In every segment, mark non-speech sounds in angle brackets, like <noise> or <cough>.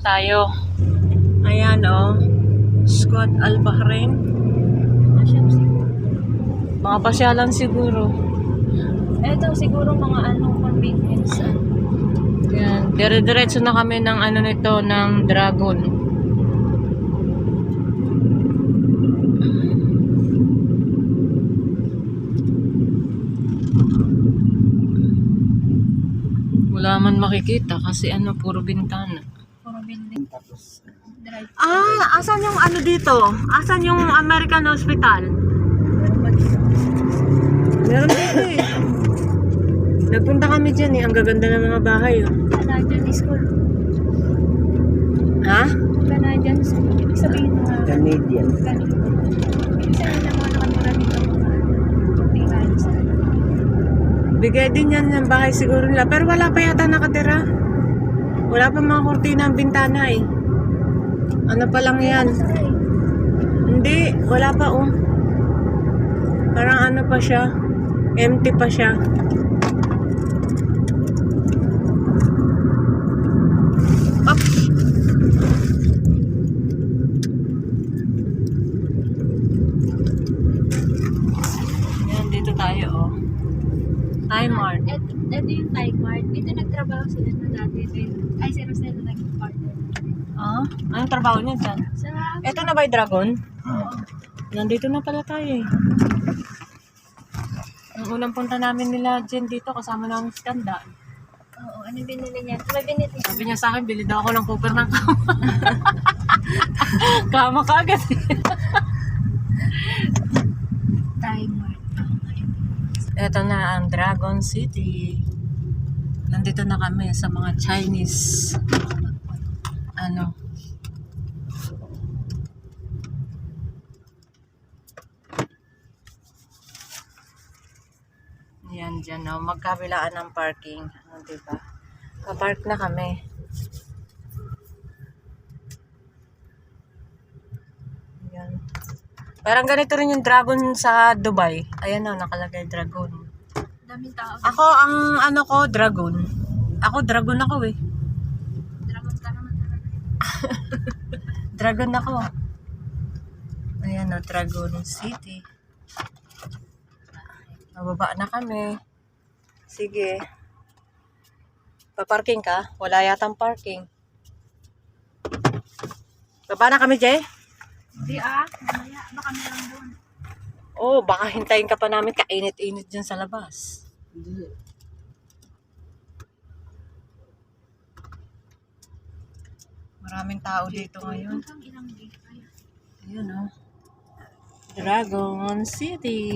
tayo. Ayan oh. Squad Al Bahrain. Mga pasyalan siguro. Eto, siguro mga ano, convenience. Yan. Dire-diretso na kami ng ano nito, ng Dragon. Wala man makikita kasi ano, puro bintana. Ah, asan yung ano dito? Asan yung American Hospital? Meron dito eh. Nagpunta kami dyan eh. Ang gaganda ng mga bahay oh. Canadian school. Ha? Canadian school. Ibig sabihin mga Canadian. Canadian. Ibig sabihin ng mga nakatira dito. Bigay din yan ng bahay siguro nila. Pero wala pa yata nakatira. Wala pa mga kortina ang bintana eh. Ano pa lang yan? Hindi, wala pa oh. Parang ano pa siya. Empty pa siya. Up. Yan, dito tayo oh. Time Mart. Et, ito yung Thai Mart. Dito nagtrabaho sila na dati. Ito Ay, si Rosella naging partner. Ah, anong trabaho niya dyan? Ito na ba yung dragon? Nandito na pala tayo eh. Ang unang punta namin nila Jen dito, kasama namin si Tanda. oo, ano binili niya? May binili siya. Sabi niya sa akin, bili daw ako ng cover ng kama. <laughs> kama ka agad eh. Thai Mart. Ito na ang Dragon City. Nandito na kami sa mga Chinese ano Yan dyan, no? magkabilaan ng parking. Ano, diba? Kapark na kami. Yan. Parang ganito rin yung dragon sa Dubai. Ayan o, nakalagay dragon. Daming tao. Ako, ang ano ko, dragon. Ako, dragon ako eh. Dragon ka naman talaga. <laughs> Dragon ako. Ayan o, Dragon City. Mababa na kami. Sige. Paparking ka? Wala yatang parking. Baba na kami, Jay? Hindi ah, mamaya. Baka meron doon. Oo, oh, baka hintayin ka pa namin kainit-init dyan sa labas. Maraming tao dito ngayon. Hanggang ilang gig. Ay, Ayun o. Dragon City.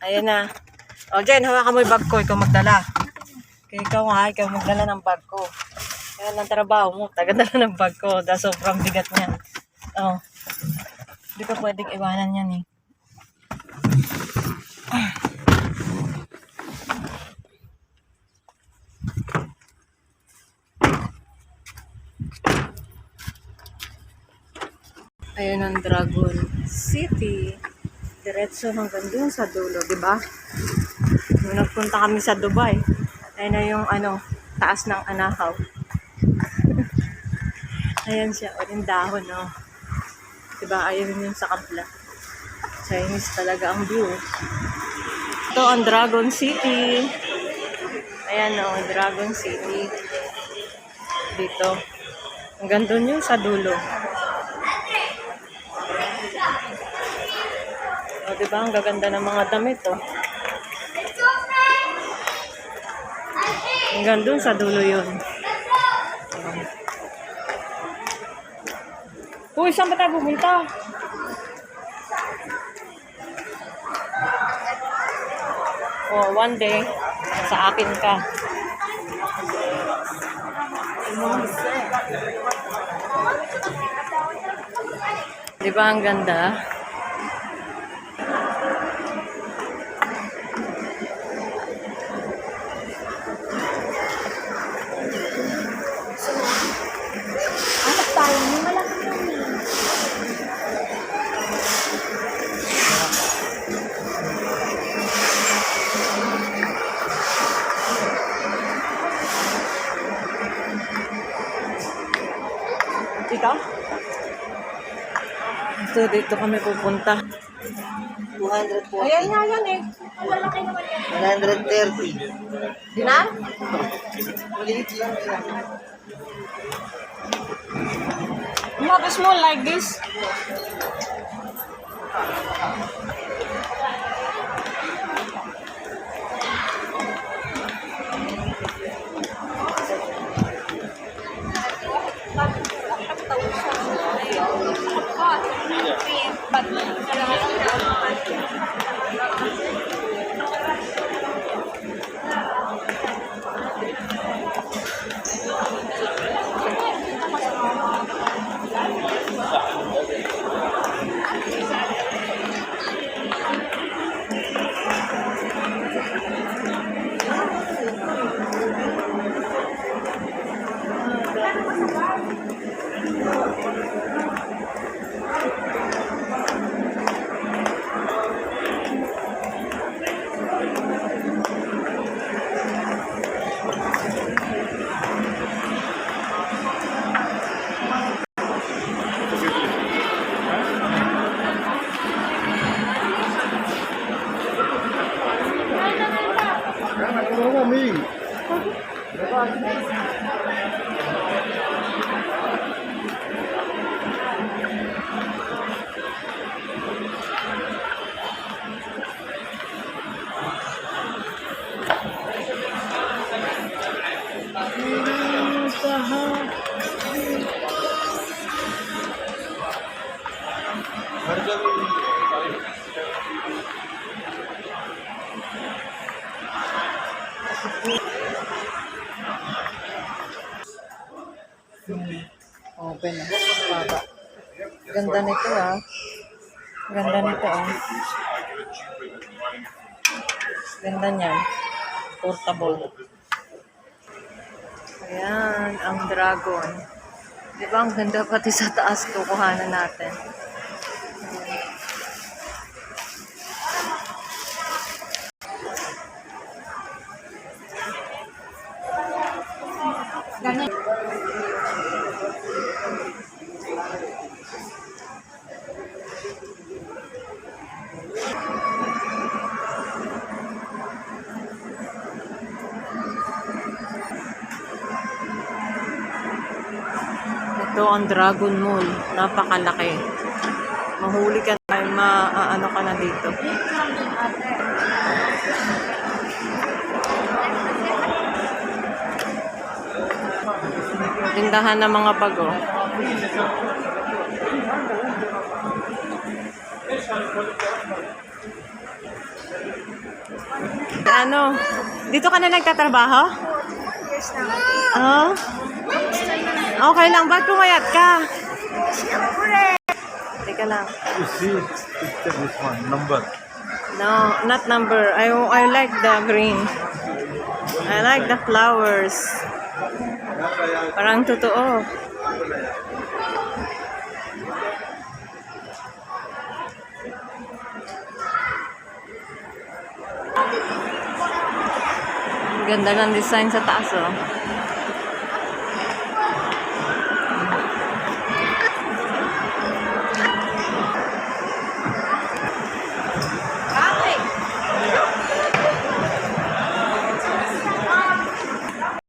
Ayan na. O, Jen, hawakan mo yung bag ko. Ikaw magdala. Kaya ikaw nga, ikaw magdala ng bag ko. Kaya lang trabaho mo. Tagadala ng bag ko. Dahil sobrang bigat niyan. O. Hindi ka pwedeng iwanan yan eh. Ayan ang Dragon City. Diretso hanggang dun sa dulo, di ba? Nung nagpunta kami sa Dubai, ayun na yung ano, taas ng anahaw. <laughs> Ayan siya, o yung dahon, no? Diba, ayun yung sa kabla. Chinese talaga ang view. Ito ang Dragon City. Ayan, o, Dragon City. Dito. Hanggang dun yung sa dulo. Diba? Ang gaganda ng mga damit, oh. Hanggang dun sa dulo yun. Uy, saan ba tayo pupunta? Oh, one day, sa akin ka. Di ba ang ganda? Ikaw? So, dito kami pupunta. 240. Ayan nga yan eh. Malaki naman yan. 130. Dinar? Maliit lang yan. You have like this? cost, but mim. Open na. Baba. Ganda nito ah. Ganda nito ah. Ganda niyan. Portable. Ayan, ang dragon. Di ba ang ganda pati sa taas kukuhanan natin. Ito ang Dragon Mall. Napakalaki. Mahuli ka na, maaano ka na dito. Tindahan ng mga bago. Ano? Dito ka na nagtatrabaho? Oh? Okay lang. Ba't pumayat ka? Teka lang. You see, picture this one, number. No, not number. I, I like the green. I like the flowers. Parang totoo. Ganda ng design sa taas, oh.